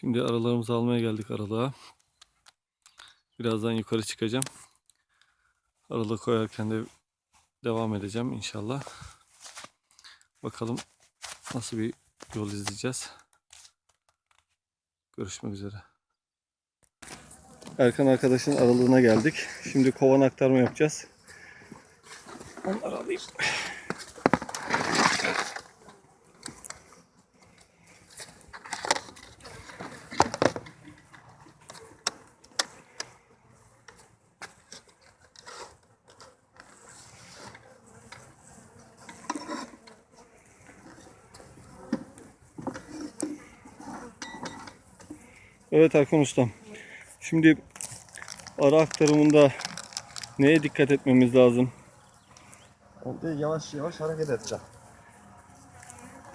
Şimdi aralarımızı almaya geldik aralığa. Birazdan yukarı çıkacağım. Aralığı koyarken de devam edeceğim inşallah. Bakalım nasıl bir yol izleyeceğiz. Görüşmek üzere. Erkan arkadaşın aralığına geldik. Şimdi kovan aktarma yapacağız. Onları alayım. Evet Erkan Ustam. Şimdi ara aktarımında neye dikkat etmemiz lazım? Önce yavaş yavaş hareket edeceğim.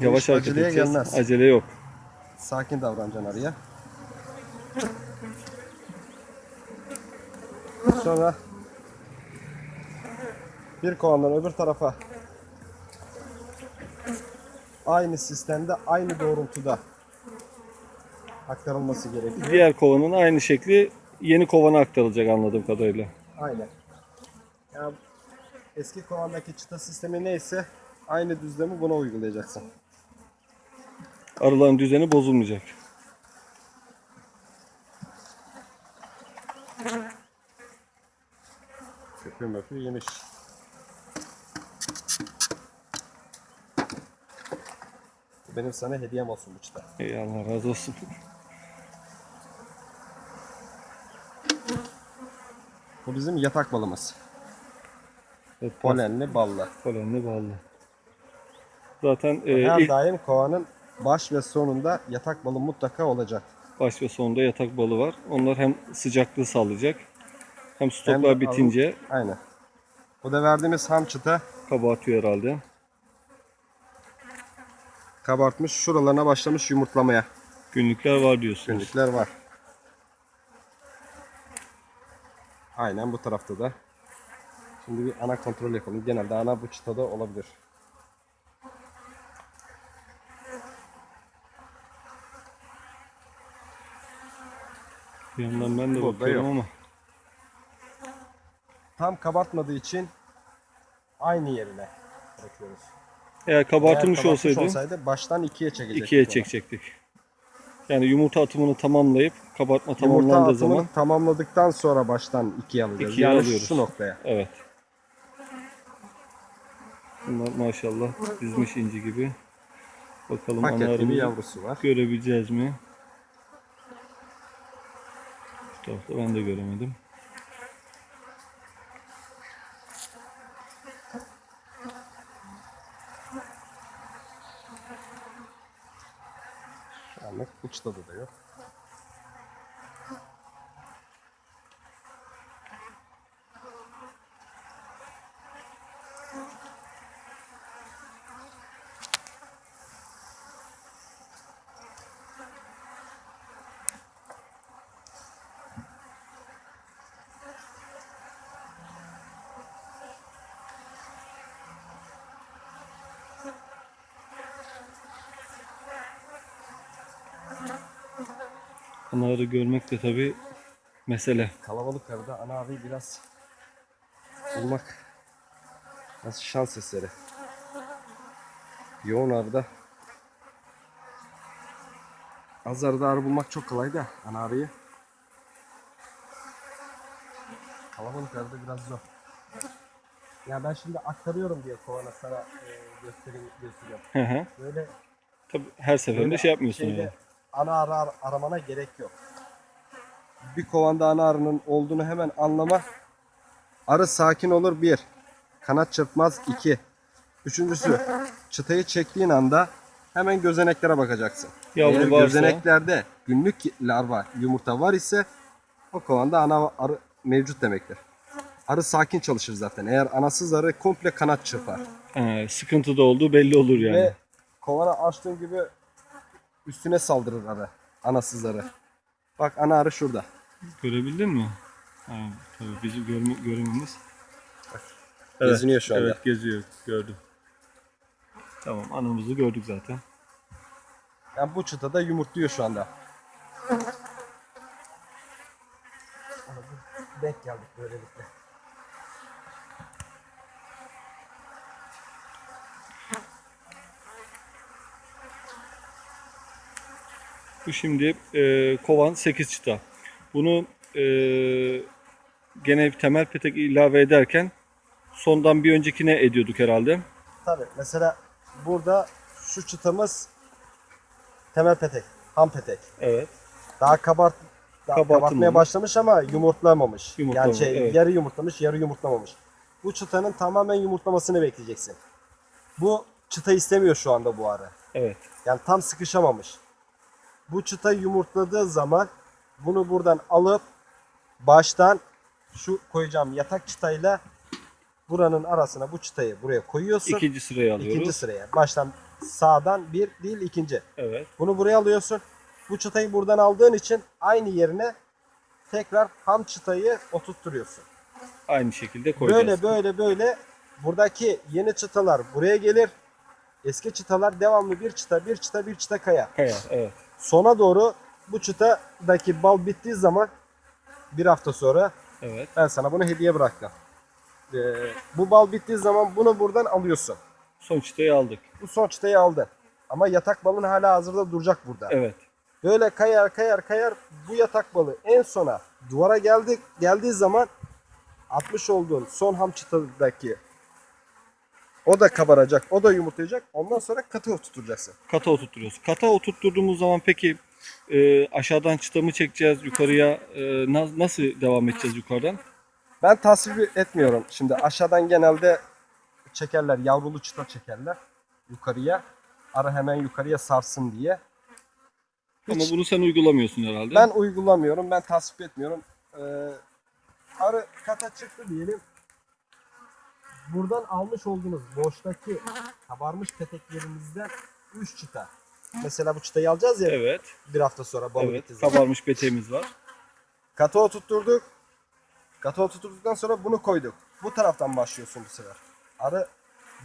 Yavaş hareket aceleye edeceğiz. gelmez. Acele yok. Sakin davranacaksın araya. Sonra bir kovandan öbür tarafa aynı sistemde aynı doğrultuda aktarılması gerekiyor. Diğer kovanın aynı şekli yeni kovana aktarılacak anladığım kadarıyla. Aynen. Yani eski kovandaki çıta sistemi neyse aynı düzlemi buna uygulayacaksın. Arıların düzeni bozulmayacak. Köpüğü möpüğü yemiş. Benim sana hediyem olsun bu çıta. Ey Allah razı olsun. Bu bizim yatak balımız. Evet, Polenli ballı. Polenli ballı. Zaten e, Her ilk daim kovanın baş ve sonunda yatak balı mutlaka olacak. baş ve sonunda yatak balı var. Onlar hem sıcaklığı sağlayacak hem Hem stoklar de bitince Aynen. Bu da verdiğimiz ham çıta kabartıyor herhalde. kabartmış. Şuralarına başlamış yumurtlamaya. Günlükler var diyorsunuz. Günlükler var. Aynen bu tarafta da. Şimdi bir ana kontrol yapalım. Genelde ana bu çıtada olabilir. Bir yandan ben de Burada bakıyorum yok. ama Tam kabartmadığı için aynı yerine bırakıyoruz. eğer kabartılmış Eğer olsaydı olsaydı baştan ikiye çekecektik. ikiye onu. çekecektik. Yani yumurta atımını tamamlayıp kabartma Yumurta tamamlandığı atımını zaman tamamladıktan sonra baştan ikiye alacağız. İkiye yani alıyoruz. şu noktaya. evet. Bunlar maşallah dizmiş inci gibi. Bakalım Paket gibi yavrusu var. görebileceğiz mi? Şu tarafta ben de göremedim. Anlık uçta da yok. Anaları görmek de tabi mesele. Kalabalık arada ana abi biraz bulmak nasıl şans eseri. Yoğun arada az arada arı bulmak çok kolay da ana arıyı. Kalabalık arada biraz zor. Ya ben şimdi aktarıyorum diye kovana sana e, göstereyim, gösteriyorum. Hı hı. Böyle Tabi her seferinde şey yapmıyorsun şeyde yani. Ana arı ar- aramana gerek yok. Bir kovanda ana arının olduğunu hemen anlama. Arı sakin olur bir. Kanat çırpmaz iki. Üçüncüsü çıtayı çektiğin anda hemen gözeneklere bakacaksın. Yavru Eğer varsa- gözeneklerde günlük larva yumurta var ise o kovanda ana arı mevcut demektir. Arı sakin çalışır zaten. Eğer anasız arı komple kanat çırpar. Ha, sıkıntı da olduğu belli olur yani. Ve kovana açtığın gibi üstüne saldırır arı. Anasız arı. Bak ana arı şurada. Görebildin mi? Ha, tabii bizi görme, görememiz. Geziniyor şu anda. Evet geziyor gördüm. Tamam anamızı gördük zaten. Yani bu çıtada yumurtluyor şu anda. Denk geldik böylelikle. Bu şimdi e, kovan 8 çıta. Bunu e, gene temel petek ilave ederken sondan bir öncekine ediyorduk herhalde. Tabii mesela burada şu çıtamız temel petek, ham petek. Evet. Daha kabart daha Kabartılmamış. kabartmaya başlamış ama yumurtlamamış. Yani Yumurtlamamış, şey evet. yarı yumurtlamış, yarı yumurtlamamış. Bu çıtanın tamamen yumurtlamasını bekleyeceksin. Bu çıta istemiyor şu anda bu arı. Evet. Yani tam sıkışamamış. Bu çıta yumurtladığı zaman bunu buradan alıp baştan şu koyacağım yatak çıtayla buranın arasına bu çıtayı buraya koyuyorsun. İkinci sırayı alıyoruz. İkinci sıraya. Baştan sağdan bir değil ikinci. Evet. Bunu buraya alıyorsun. Bu çıtayı buradan aldığın için aynı yerine tekrar ham çıtayı oturtturuyorsun. Aynı şekilde koyacağız. Böyle böyle böyle buradaki yeni çıtalar buraya gelir. Eski çıtalar devamlı bir çıta, bir çıta, bir çıta kaya. Kaya, evet. Sona doğru bu çıtadaki bal bittiği zaman bir hafta sonra Evet. ben sana bunu hediye bıraktım. Ee, bu bal bittiği zaman bunu buradan alıyorsun. Son çıtayı aldık. Bu son çıtayı aldın. Ama yatak balın hala hazırda duracak burada. Evet. Böyle kayar kayar kayar bu yatak balı en sona duvara geldi geldiği zaman atmış olduğun son ham çıtadaki o da kabaracak, o da yumurtlayacak. Ondan sonra katı oturtacaksın. Kata oturtuyoruz. Kata oturtturduğumuz zaman peki e, aşağıdan çıta mı çekeceğiz yukarıya? E, na- nasıl devam edeceğiz yukarıdan? Ben tasvip etmiyorum. Şimdi aşağıdan genelde çekerler, yavrulu çıta çekerler yukarıya. Ara hemen yukarıya sarsın diye. Ama Hiç- bunu sen uygulamıyorsun herhalde. Ben uygulamıyorum, ben tasvip etmiyorum. Ee, arı kata çıktı diyelim. Buradan almış olduğunuz boştaki kabarmış peteklerimizden 3 çıta. Mesela bu çıtayı alacağız ya Evet. bir hafta sonra balı Evet. zaman. Kabarmış peteğimiz var. Kata oturtturduk. Kata oturtturduktan sonra bunu koyduk. Bu taraftan başlıyorsun bu sefer. Arı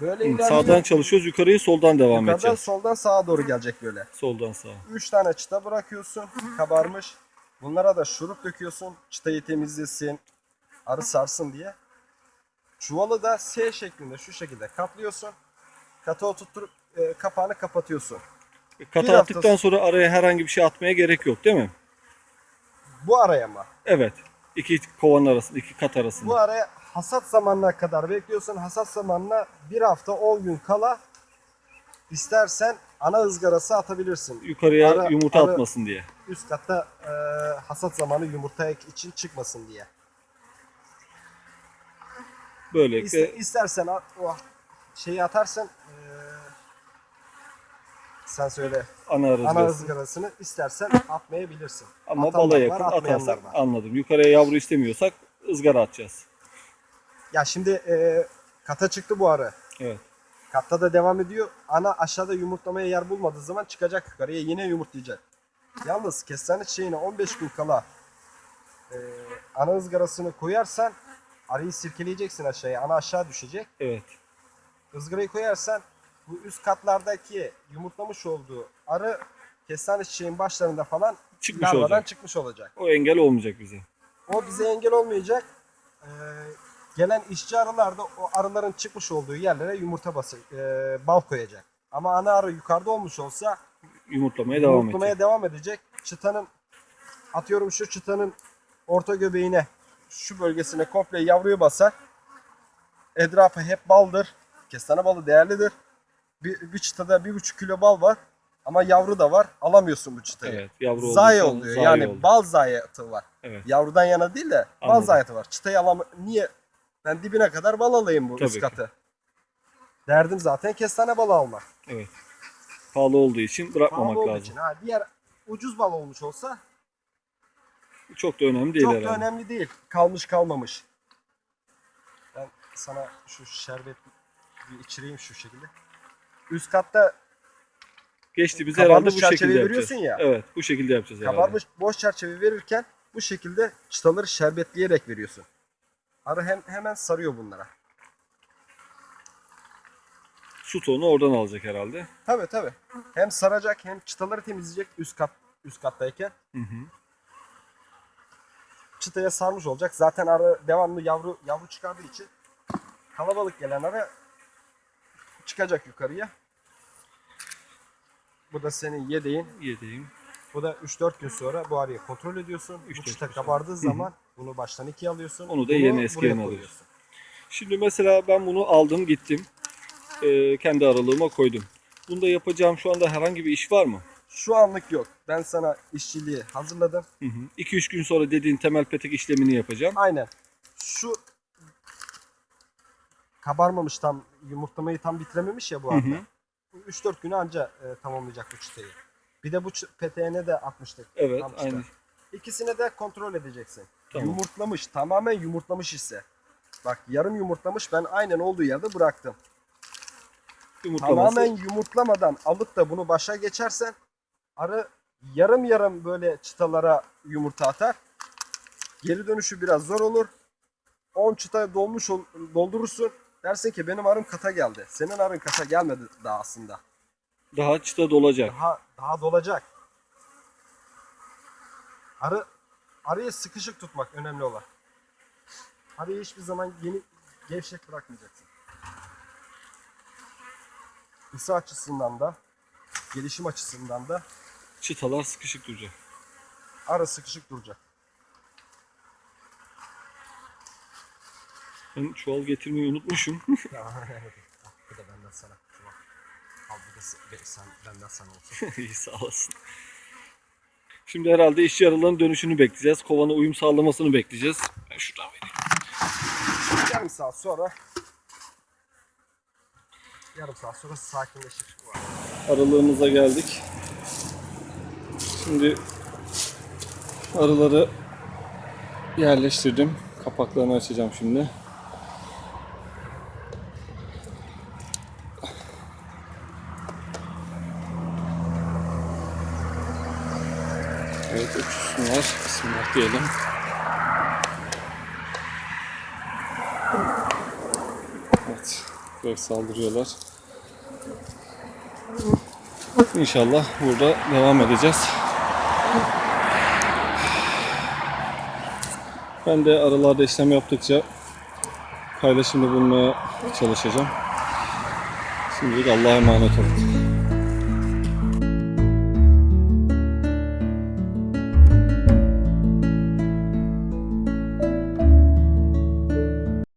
böyle ilerliyor. Sağdan çalışıyoruz. Yukarıyı soldan devam Yukarıdan edeceğiz. soldan sağa doğru gelecek böyle. Soldan sağa. 3 tane çıta bırakıyorsun kabarmış. Bunlara da şurup döküyorsun. Çıtayı temizlesin. Arı sarsın diye. Çuvalı da S şeklinde şu şekilde kaplıyorsun. Kata oturtturup e, kapağını kapatıyorsun. Bir Kata hafta attıktan sonra araya herhangi bir şey atmaya gerek yok değil mi? Bu araya mı? Evet. İki kovanın arasında, iki kat arasında. Bu araya hasat zamanına kadar bekliyorsun. Hasat zamanına bir hafta 10 gün kala istersen ana ızgarası atabilirsin. Yukarıya Ara- yumurta ara- atmasın diye. Üst katta e, hasat zamanı yumurta ek için çıkmasın diye. Böylelikle İste, istersen at- o şeyi atarsın. e, sen söyle. ana Ana rızgası. ızgarasını istersen atmayabilirsin. Ama Atanlar bala yakın atarsak var. anladım. Yukarıya yavru istemiyorsak ızgara atacağız. Ya şimdi e, kata çıktı bu arı. Evet. Katta da devam ediyor. Ana aşağıda yumurtlamaya yer bulmadığı zaman çıkacak yukarıya yine yumurtlayacak. Yalnız kestane çiçeğine 15 gün kala e, ana ızgarasını koyarsan arıyı sirkeleyeceksin aşağıya. Ana aşağı düşecek. Evet. Izgarayı koyarsan bu üst katlardaki yumurtlamış olduğu arı kestane çiçeğin başlarında falan Çıkmış larvadan olacak. çıkmış olacak. O engel olmayacak bize. O bize engel olmayacak. Ee, gelen işçi arılar da o arıların çıkmış olduğu yerlere yumurta bası, e, bal koyacak. Ama ana arı yukarıda olmuş olsa Yumurtlamaya devam yumurtlamaya edecek. devam edecek. Çıtanın atıyorum şu çıtanın orta göbeğine şu bölgesine komple yavruyu basar. Etrafı hep baldır. Kestane balı değerlidir. Bir, bir çıtada bir buçuk kilo bal var. Ama yavru da var. Alamıyorsun bu çıtayı. Evet. Yavru Zayi olduysa oluyor. zayi yani oldu. bal zayiatı var. Evet. Yavrudan yana değil de bal Anladım. zayiatı var. Çıtayı alam niye ben dibine kadar bal alayım bu Tabii üst ki. katı. Derdim zaten kestane balı almak. Evet. Pahalı olduğu için bırakmamak Pahalı lazım. için. Ha, diğer ucuz bal olmuş olsa Çok da önemli değil çok herhalde. da önemli değil. Kalmış kalmamış. Ben sana şu şerbet bir içireyim şu şekilde. Üst katta Geçtiğimiz herhalde bu şekilde yapacağız. veriyorsun ya. Evet. Bu şekilde yapacağız herhalde. kabarmış boş çerçeve verirken bu şekilde çıtaları şerbetleyerek veriyorsun. Arı hem, hemen sarıyor bunlara. Su tonu oradan alacak herhalde. Tabii tabii. Hem saracak hem çıtaları temizleyecek üst kat üst kattayken. Hı hı. Çıtaya sarmış olacak. Zaten arı devamlı yavru yavru çıkardığı için kalabalık gelen arı çıkacak yukarıya. Bu da senin yedeğin. Yedeğim. Bu da 3-4 gün sonra bu arıyı kontrol ediyorsun. Bu çıta kabardığı zaman bunu baştan ikiye alıyorsun. Onu da Bunu yerine eski yerine alıyorsun. Şimdi mesela ben bunu aldım gittim. Ee, kendi aralığıma koydum. Bunda yapacağım şu anda herhangi bir iş var mı? Şu anlık yok. Ben sana işçiliği hazırladım. 2-3 gün sonra dediğin temel petek işlemini yapacağım. Aynen. Şu kabarmamış tam yumurtlamayı tam bitirememiş ya bu hı. 3-4 günü anca e, tamamlayacak bu çıtayı. Bir de bu çı- peteğine de atmıştık. Evet Tam çıta. aynı. İkisini de kontrol edeceksin. Tamam. Yumurtlamış, tamamen yumurtlamış ise. Bak yarım yumurtlamış ben aynen olduğu yerde bıraktım. Yumurtlaması. Tamamen yumurtlamadan alıp da bunu başa geçersen arı yarım yarım böyle çıtalara yumurta atar. Geri dönüşü biraz zor olur. 10 çıta dolmuş ol- doldurursun. Dersin ki benim arım kata geldi. Senin arın kata gelmedi daha aslında. Daha çıta dolacak. Daha daha dolacak. Arı arıyı sıkışık tutmak önemli olan. Arıyı hiçbir zaman yeni gevşek bırakmayacaksın. Isı açısından da gelişim açısından da Çıtalar sıkışık duracak. arı sıkışık duracak. Ben çuval getirmeyi unutmuşum. Ya, bu da benden sana. Tamam. Al bu da se- sen, benden sana olsun. İyi sağ olasın. Şimdi herhalde işçi arıların dönüşünü bekleyeceğiz. Kovana uyum sağlamasını bekleyeceğiz. Ben şuradan vereyim. yarım saat sonra yarım saat sonra sakinleşir. Aralığımıza geldik. Şimdi arıları yerleştirdim. Kapaklarını açacağım şimdi. Evet uçuşsunlar. Bismillah diyelim. Evet. Direkt saldırıyorlar. İnşallah burada devam edeceğiz. Ben de aralarda işlem yaptıkça paylaşımda bulunmaya çalışacağım. Şimdilik Allah'a emanet olun.